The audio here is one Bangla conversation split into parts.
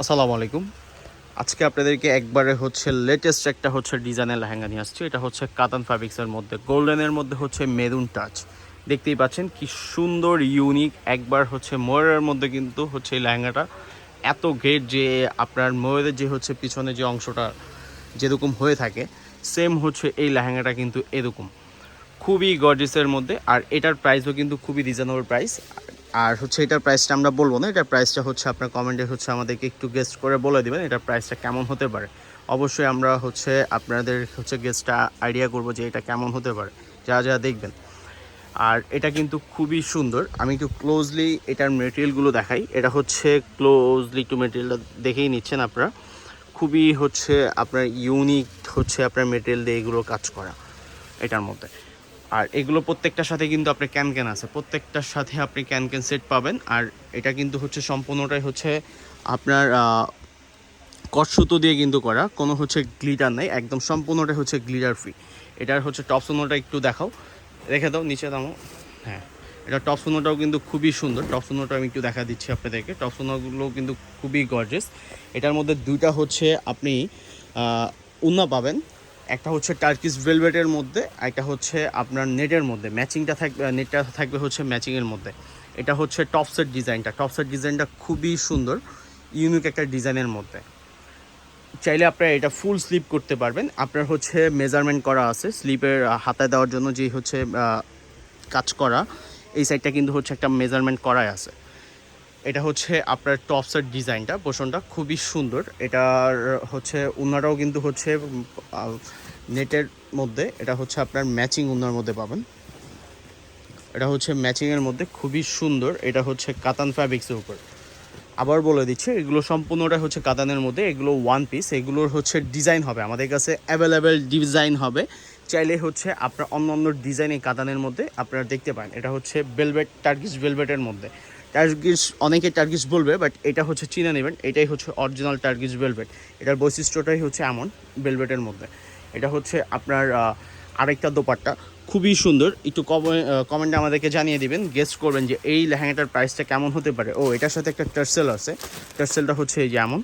আসসালামু আলাইকুম। আজকে আপনাদেরকে একবারে হচ্ছে লেটেস্ট একটা হচ্ছে ডিজাইনের লেহেঙ্গা নিয়ে আসছি। এটা হচ্ছে কাতান ফ্যাব্রিক্সের মধ্যে গোল্ডেনের মধ্যে হচ্ছে মেরুন টাচ দেখতেই পাচ্ছেন কি সুন্দর ইউনিক একবার হচ্ছে ময়ূরের মধ্যে কিন্তু হচ্ছে এই লেহেঙ্গাটা। এত গ্রেট যে আপনার ময়ূরের যে হচ্ছে পিছনে যে অংশটা যেরকম হয়ে থাকে সেম হচ্ছে এই লেহেঙ্গাটা কিন্তু এরকম। খুবই গর্জিসের মধ্যে, আর এটার প্রাইসও কিন্তু খুবই রিজনেবল প্রাইস আর হচ্ছে এটার প্রাইসটা আমরা বলব না, এটার প্রাইসটা হচ্ছে আপনার কমেন্টে হচ্ছে আমাদেরকে একটু গেস্ট করে বলে দেবেন, এটার প্রাইসটা কেমন হতে পারে। অবশ্যই আমরা হচ্ছে আপনাদের হচ্ছে গেস্টটা আইডিয়া করব যে এটা কেমন হতে পারে, যা যা দেখবেন। আর এটা কিন্তু খুবই সুন্দর, আমি একটু ক্লোজলি এটার মেটেরিয়ালগুলো দেখাই। এটা হচ্ছে ক্লোজলি একটু মেটেরিয়ালটা দেখেই নিচ্ছেন আপনারা। খুবই হচ্ছে আপনার ইউনিক হচ্ছে আপনার মেটেরিয়াল দিয়ে এগুলো কাজ করা, এটার মধ্যে। আর এগুলো প্রত্যেকটার সাথে কিন্তু আপনার ক্যান ক্যান আছে। প্রত্যেকটার সাথে আপনি ক্যান ক্যান সেট পাবেন। আর এটা কিন্তু হচ্ছে সম্পূর্ণটাই হচ্ছে আপনার কটসুতো দিয়ে কিন্তু করা। কোনো হচ্ছে গ্লিটার নেই। একদম সম্পূর্ণটাই হচ্ছে গ্লিটার ফ্রি এটার হচ্ছে টপ একটু দেখাও। রেখে দাও, নিচে দামো হ্যাঁ এটা টপ কিন্তু খুবই সুন্দর। টপ আমি একটু দেখা দিচ্ছি আপনাদেরকে। টপ সোনোগুলো কিন্তু খুবই গর্জেস এটার মধ্যে দুইটা হচ্ছে আপনি উন্না পাবেন। একটা হচ্ছে টার্কিস ভেলভেটের মধ্যে একটা হচ্ছে আপনার নেটের মধ্যে। ম্যাচিংটা থাকবে নেটটা থাকবে হচ্ছে ম্যাচিংয়ের মধ্যে। এটা হচ্ছে টপসেট ডিজাইনটা টপসেট ডিজাইনটা খুবই সুন্দর ইউনিক একটা ডিজাইনের মধ্যে। চাইলে আপনারা এটা ফুল স্লিপ করতে পারবেন। আপনার হচ্ছে মেজারমেন্ট করা আছে স্লিপের হাতায় দেওয়ার জন্য যে হচ্ছে কাজ করা, এই সাইডটা কিন্তু হচ্ছে একটা মেজারমেন্ট করাই আছে। এটা হচ্ছে আপনার টপসের ডিজাইনটা, পোষণটা খুবই সুন্দর। এটার হচ্ছে উন্নাটাও কিন্তু হচ্ছে নেটের মধ্যে, এটা হচ্ছে আপনার ম্যাচিং উন্নার মধ্যে পাবেন। এটা হচ্ছে ম্যাচিংয়ের মধ্যে খুবই সুন্দর, এটা হচ্ছে কাতান ফ্যাব্রিক্সের উপর। আবার বলে দিচ্ছি, এগুলো সম্পূর্ণটা হচ্ছে কাতানের মধ্যে, এগুলো ওয়ান পিস এগুলোর হচ্ছে ডিজাইন হবে, আমাদের কাছে অ্যাভেলেবেল ডিজাইন হবে। চাইলে হচ্ছে আপনার অন্য অন্য ডিজাইন এই কাতানের মধ্যে আপনারা দেখতে পান এটা হচ্ছে বেলভেট টার্কিশ বেলভেটের মধ্যে। টার্কিশ অনেকে টার্কিশ বলবে বাট এটা হচ্ছে চিনে নেবেন এটাই হচ্ছে অরিজিনাল টার্কিশ বেলভেট এটার বৈশিষ্ট্যটাই হচ্ছে এমন বেলভেটের মধ্যে। এটা হচ্ছে আপনার আরেকটা দোপাট্টা, খুবই সুন্দর। একটু কমেন্টে আমাদেরকে জানিয়ে দিবেন গেস্ট করবেন যে এই লেহেঙ্গাটার প্রাইসটা কেমন হতে পারে। ও, এটার সাথে একটা টার্সেল আছে। টার্সেলটা হচ্ছে এই যে এমন,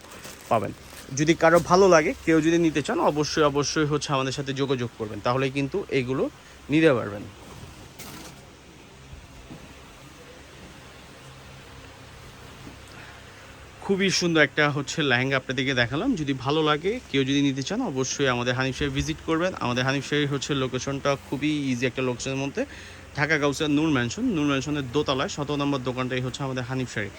পাবেন। যদি কারও ভালো লাগে, কেউ যদি নিতে চান, অবশ্যই অবশ্যই হচ্ছে আমাদের সাথে যোগাযোগ করবেন। তাহলে কিন্তু এগুলো নিতে পারবেন। খুবই সুন্দর একটা হচ্ছে লেহেঙ্গা আপনাদেরকে দেখালাম। যদি ভালো লাগে, কেউ যদি নিতে চান, অবশ্যই আমাদের হানিফ সাহেব ভিজিট করবেন। আমাদের হানিফ সাহেব হচ্ছে লোকেশনটা খুবই ইজি একটা লোকেশনের মধ্যে। ঢাকা গাউসিয়া নূর ম্যানশন নূর ম্যানশনের দোতলায় শত নম্বর দোকানটাই হচ্ছে আমাদের হানিফ শাড়ি